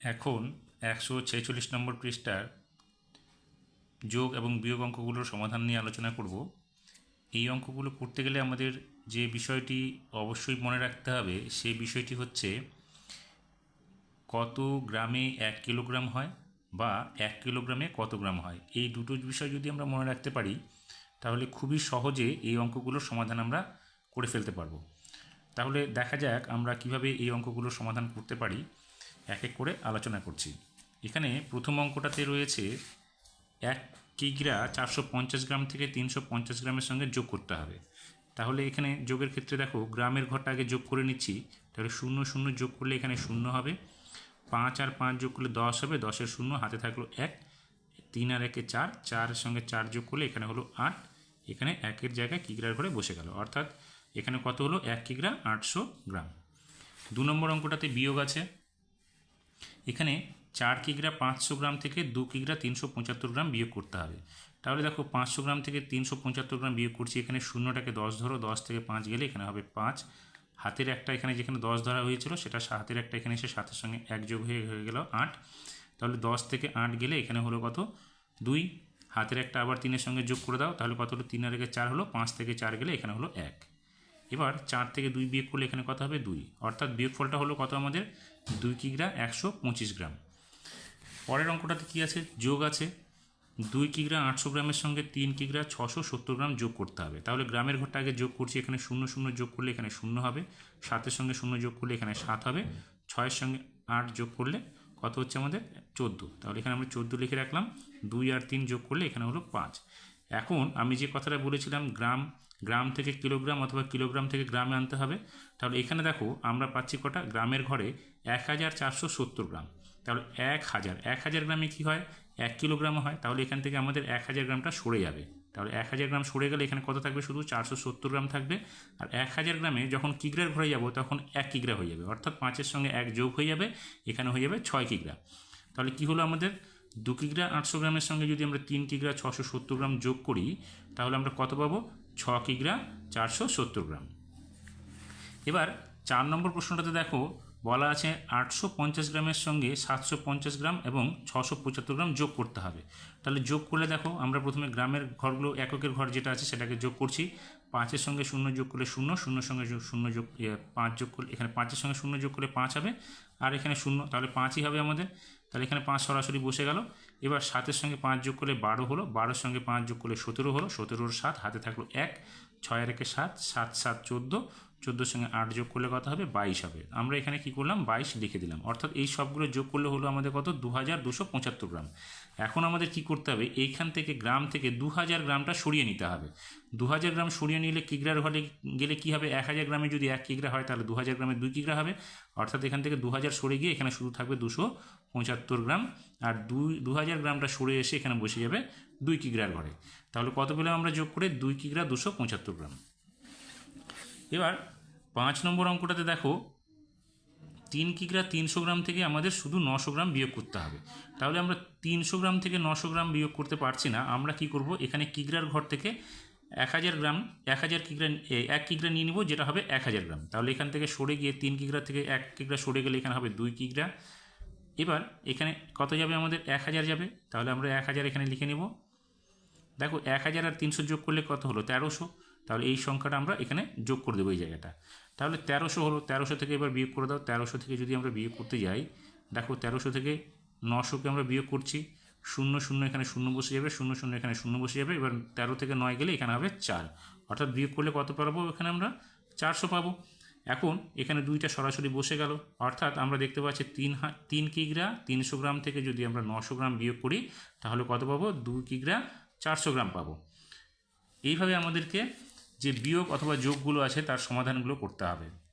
এখন একশো ছেচল্লিশ নম্বর পৃষ্ঠার যোগ এবং বিয়োগ অঙ্কগুলোর সমাধান নিয়ে আলোচনা করব। এই অঙ্কগুলো করতে গেলে আমাদের যে বিষয়টি অবশ্যই মনে রাখতে হবে সেই বিষয়টি হচ্ছে কত গ্রামে এক কিলোগ্রাম হয় বা এক কিলোগ্রামে কত গ্রাম হয়। এই দুটো বিষয় যদি আমরা মনে রাখতে পারি, তাহলে খুবই সহজে এই অঙ্কগুলোর সমাধান আমরা করে ফেলতে পারব। তাহলে দেখা যাক আমরা কীভাবে এই অঙ্কগুলোর সমাধান করতে পারি। এক এক করে আলোচনা করছি। এখানে প্রথম অঙ্কটাতে রয়েছে এক কিগ্রা চারশো পঞ্চাশ গ্রাম থেকে তিনশো পঞ্চাশ গ্রামের সঙ্গে যোগ করতে হবে। তাহলে এখানে যোগের ক্ষেত্রে দেখো, গ্রামের ঘরটা আগে যোগ করে নিচ্ছি। তাহলে শূন্য শূন্য যোগ করলে এখানে শূন্য হবে। পাঁচ আর পাঁচ যোগ করলে দশ হবে, দশের শূন্য, হাতে থাকল এক। তিন আর একে চার, চারের সঙ্গে চার যোগ করলে এখানে হলো আট। এখানে একের জায়গায় কিগ্রার ঘরে বসে গেল। অর্থাৎ এখানে কত হলো? এক কিগ্রা আটশো গ্রাম। দু নম্বর অঙ্কটাতে বিয়োগ আছে। এখানে চার কিগ্রা পাঁচশো গ্রাম থেকে দু কিগ্রা তিনশো পঁচাত্তর গ্রাম বিয়োগ করতে হবে। তাহলে দেখো পাঁচশো গ্রাম থেকে তিনশো পঁচাত্তর গ্রাম বিয়োগ করছি, এখানে শূন্যটাকে দশ ধরো, দশ থেকে পাঁচ গেলে এখানে হবে পাঁচ। হাতের একটা এখানে যেখানে দশ ধরা হয়েছিল, সেটা হাতের একটা এখানে এসে সাতের সঙ্গে এক যোগ হয়ে হয়ে গেল আট। তাহলে দশ থেকে আট গেলে এখানে হলো কত? দুই। হাতের একটা আবার তিনের সঙ্গে যোগ করে দাও, তাহলে কত হলো? তিন আর চার হলো, পাঁচ থেকে চার গেলে এখানে হলো এক। এবার চার থেকে দুই বিয়োগ করলে এখানে কত হবে? দুই। অর্থাৎ বিয়োগফলটা হলো কত আমাদের? দুই কিগ্রা একশো পঁচিশ গ্রাম। পরের অঙ্কটাতে কী আছে? যোগ আছে। দুই কিগ্রা আটশো গ্রামের সঙ্গে তিন কিগ্রা ছশো সত্তর গ্রাম যোগ করতে হবে। তাহলে গ্রামের ঘরটা আগে যোগ করছি, এখানে শূন্য শূন্য যোগ করলে এখানে শূন্য হবে। সাতের সঙ্গে শূন্য যোগ করলে এখানে সাত হবে। ছয়ের সঙ্গে আট যোগ করলে কত হচ্ছে আমাদের? চোদ্দ। তাহলে এখানে আমরা চোদ্দ লিখে রাখলাম। দুই আর তিন যোগ করলে এখানে হলো পাঁচ। এখন আমি যে কথাটা বলেছিলাম, গ্রাম গ্রাম থেকে কিলোগ্রাম অথবা কিলোগ্রাম থেকে গ্রামে আনতে হবে, তাহলে এখানে দেখো আমরা পাচ্ছি কটা? গ্রামের ঘরে এক হাজার চারশো সত্তর গ্রাম। তাহলে এক হাজার এক হাজার গ্রামে কী হয়? এক কিলোগ্রাম হয়, তাহলে এখান থেকে আমাদের এক হাজার গ্রামটা সরে যাবে। তাহলে এক হাজার গ্রাম সরে গেলে এখানে কত থাকবে? শুধু চারশো সত্তর গ্রাম থাকবে। আর এক হাজার গ্রামে যখন কিগ্রার ঘরে যাব, তখন এক কিগ্রা হয়ে যাবে। অর্থাৎ পাঁচের সঙ্গে এক যোগ হয়ে যাবে, এখানে হয়ে যাবে ছয় কিগ্রা। তাহলে কি হলো আমাদের? দু কিগ্রা আটশো গ্রামের সঙ্গে যদি আমরা তিন কিগ্রা ছশো সত্তর গ্রাম যোগ করি, তাহলে আমরা কত পাবো? ছ কিগ্রা চারশো সত্তর গ্রাম। এবার চার নম্বর প্রশ্নটাতে দেখো, বলা আছে আটশো পঞ্চাশ গ্রামের সঙ্গে সাতশো পঞ্চাশ গ্রাম এবং ছশো পঁচাত্তর গ্রাম যোগ করতে হবে। তাহলে যোগ করলে দেখো, আমরা প্রথমে গ্রামের ঘরগুলো, এককের ঘর যেটা আছে সেটাকে যোগ করছি। পাঁচের সঙ্গে শূন্য যোগ করলে শূন্য শূন্য সঙ্গে শূন্য যোগ পাঁচ যোগ করলে, এখানে পাঁচের সঙ্গে শূন্য যোগ করলে পাঁচ হবে। আর এখানে শূন্য, তাহলে পাঁচই হবে আমাদের। তাহলে এখানে পাঁচ সরাসরি বসে গেল। এবার সাতের সঙ্গে পাঁচ যোগ করলে বারো হলো, বারোর সঙ্গে পাঁচ যোগ করলে সতেরো হলো, সতেরোর সাত, হাতে থাকল এক, ছয় একে সাত সাত সাত, চোদ্দ চোদ্দোর সঙ্গে আট যোগ করলে কত হবে? বাইশ হবে। আমরা এখানে কি করলাম? বাইশ লিখে দিলাম। অর্থাৎ এই সবগুলো যোগ করলে হলো আমাদের কত? দু হাজার দুশো পঁচাত্তর গ্রাম। এখন আমাদের কি করতে হবে? এইখান থেকে গ্রাম থেকে দু হাজার গ্রামটা সরিয়ে নিতে হবে। দু হাজার গ্রাম সরিয়ে নিলে কিগ্রার ঘরে গেলে কি হবে? এক হাজার গ্রামে যদি এক কিগ্রা হয়, তাহলে দু হাজার গ্রামে দুই কিগ্রা হবে। অর্থাৎ এখান থেকে দু হাজার সরে গিয়ে এখানে শুধু থাকবে দুশো পঁচাত্তর গ্রাম। আর দুই দু হাজার গ্রামটা সরে এসে এখানে বসে যাবে দুই কিগ্রার ঘরে। তাহলে কত পেলাম আমরা যোগ করে? দুই কিগ্রা দুশো পঁচাত্তর গ্রাম। এবার পাঁচ নম্বর অঙ্কটাতে দেখো, তিন কিগ্রা তিনশো গ্রাম থেকে আমাদের শুধু নশো গ্রাম বিয়োগ করতে হবে। তাহলে আমরা তিনশো গ্রাম থেকে নশো গ্রাম বিয়োগ করতে পারছি না, আমরা কি করব? এখানে কিগ্রার ঘর থেকে এক হাজার গ্রাম, এক হাজার কিগ্রা এক কিগ্রা নিয়ে নিব, যেটা হবে এক হাজার গ্রাম। তাহলে এখান থেকে সরে গিয়ে তিন কিগ্রা থেকে এক কিগ্রা সরে গেলে এখানে হবে দুই কিগ্রা। এবার এখানে কত যাবে আমাদের? এক হাজার যাবে। তাহলে আমরা এক হাজার এখানে লিখে নেব। দেখো, এক হাজার আর তিনশো যোগ করলে কত হলো? তেরোশো। তাহলে এই সংখ্যাটা আমরা এখানে যোগ করে দেবো এই জায়গাটা। তাহলে তেরোশো হলো, তেরোশো থেকে এবার বিয়োগ করে দাও। তেরোশো থেকে যদি আমরা বিয়োগ করতে যাই, দেখো তেরোশো থেকে নশোকে আমরা বিয়োগ করছি। শূন্য শূন্য এখানে শূন্য বসে যাবে, শূন্য শূন্য এখানে শূন্য বসে যাবে। এবার তেরো থেকে নয় গেলে এখানে হবে চার। অর্থাৎ বিয়োগ করলে কত পাবো? এখানে আমরা চারশো পাবো। এখন এখানে দুইটা সরাসরি বসে গেল। অর্থাৎ আমরা দেখতে পাচ্ছি তিন হা, তিন কিগ্রা, তিনশো গ্রাম থেকে যদি আমরা নশো গ্রাম বিয়োগ করি, তাহলে কত পাবো? দুই কিগ্রা, চারশো গ্রাম পাবো। এইভাবে আমাদেরকে যে বিয়োগ অথবা যোগগুলো আছে তার সমাধানগুলো করতে হবে।